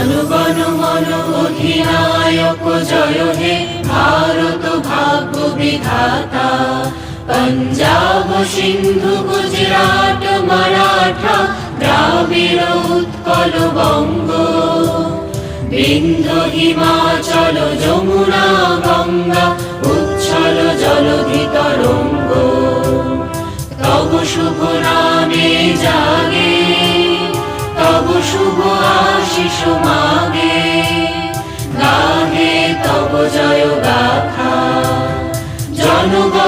জনগণ মন অধিনায়ক জয় হে ভারত ভাগ্য বিধাতা। পঞ্জাব সিন্ধু গুজরাট মারাঠা দ্রাবিড় উৎকল বঙ্গ। বিন্ধু হিমাচল যমুনা গঙ্গা উচ্ছল জলধি তরঙ্গ তব শুভ নামে জাগে, তব শুভ আশিষ জয় গাথা। জনগণ